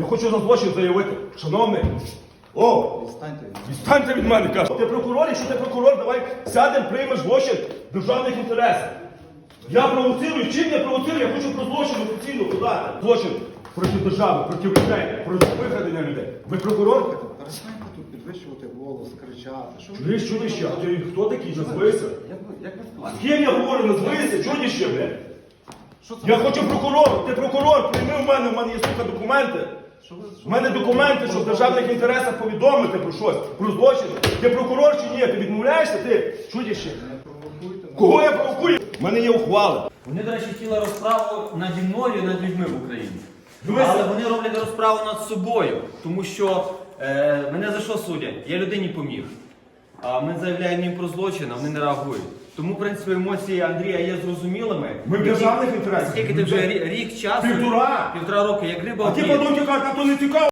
Я хочу за злочин заявити. Шановний, о, Відстаньте. відстаньте від мене, кажу. Ти прокурор, якщо ти прокурор, давай сядемо, приймеш злочин державних інтересів. Я провоцирую, чим я провоцирую, я хочу про злочин офіційно подати. Злочин проти держави, проти людей, проти викрадення людей. Ви прокурор? Перестаньте тут підвищувати голос, кричати. Що ви? Чуєш, а ти хто такий? Назвися. Як ви, як ви З спілкуєтесь? ким я говорю, назвися, чудище, блядь. Що це? Я хочу прокурор, ти прокурор, прийми в мене, в мене є сука документи. У мене документи, що в державних інтересах повідомити про щось, про злочин. Ти прокурор чи ні? Ти відмовляєшся? Ти чудище. Не. Кого я провокую? У мене є ухвали. Вони, до речі, хотіли розправу наді мною і над людьми в Україні. Але вони роблять розправу над собою, тому що е, мене за що судять? Я людині поміг. А ми заявляємо їм про злочин, а вони не реагують. Тому, в принципі, емоції Андрія є зрозумілими. Ми в державних інтересах. Скільки ти вже рі- рік часу? Півтора. Півтора роки, як риба А в ті воді. подумки кажуть, а то не цікаво.